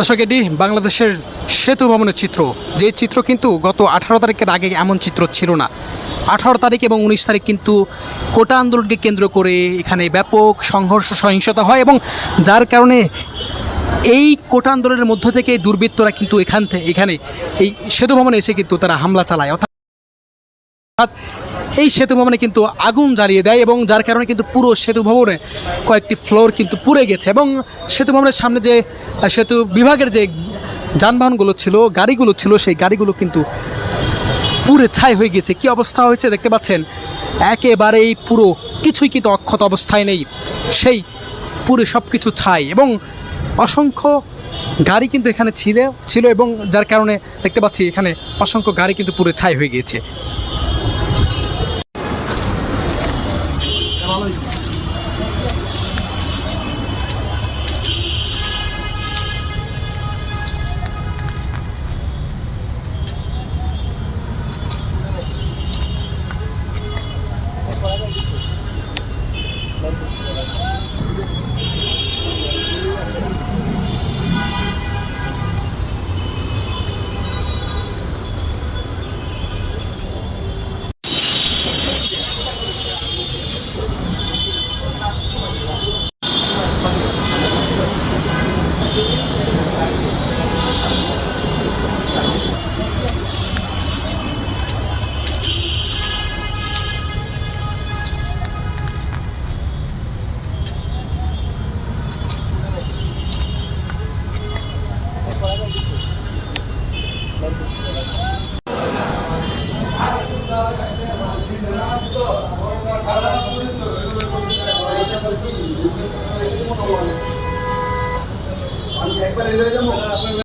দর্শক, এটি বাংলাদেশের সেতু ভবনের চিত্র। যে চিত্র কিন্তু গত আঠারো তারিখের আগে এমন চিত্র ছিল না। আঠারো তারিখ এবং উনিশ তারিখ কিন্তু কোটা আন্দোলনকে কেন্দ্র করে এখানে ব্যাপক সংঘর্ষ, সহিংসতা হয় এবং যার কারণে এই কোটা আন্দোলনের মধ্য থেকে দুর্বৃত্তরা কিন্তু এখান থেকে এখানে এই সেতু ভবনে এসে কিন্তু তারা হামলা চালায়। অর্থাৎ এই সেতু ভবনে কিন্তু আগুন জ্বালিয়ে দেয় এবং যার কারণে কিন্তু পুরো সেতু ভবনে কয়েকটি ফ্লোর কিন্তু পুড়ে গেছে এবং সেতু ভবনের সামনে যে সেতু বিভাগের যে যানবাহনগুলো ছিল, গাড়িগুলো ছিল, সেই গাড়িগুলো কিন্তু পুরে ছাই হয়ে গেছে কি অবস্থা হয়েছে দেখতে পাচ্ছেন? একেবারেই পুরো কিছুই কিন্তু অক্ষত অবস্থায় নেই। সেই পুরে সব কিছু ছাই এবং অসংখ্য গাড়ি কিন্তু এখানে ছিল ছিল এবং যার কারণে দেখতে পাচ্ছি এখানে অসংখ্য গাড়ি কিন্তু পুরে ছাই হয়ে গিয়েছে। 了，已经。আমি একবার এলে যাব?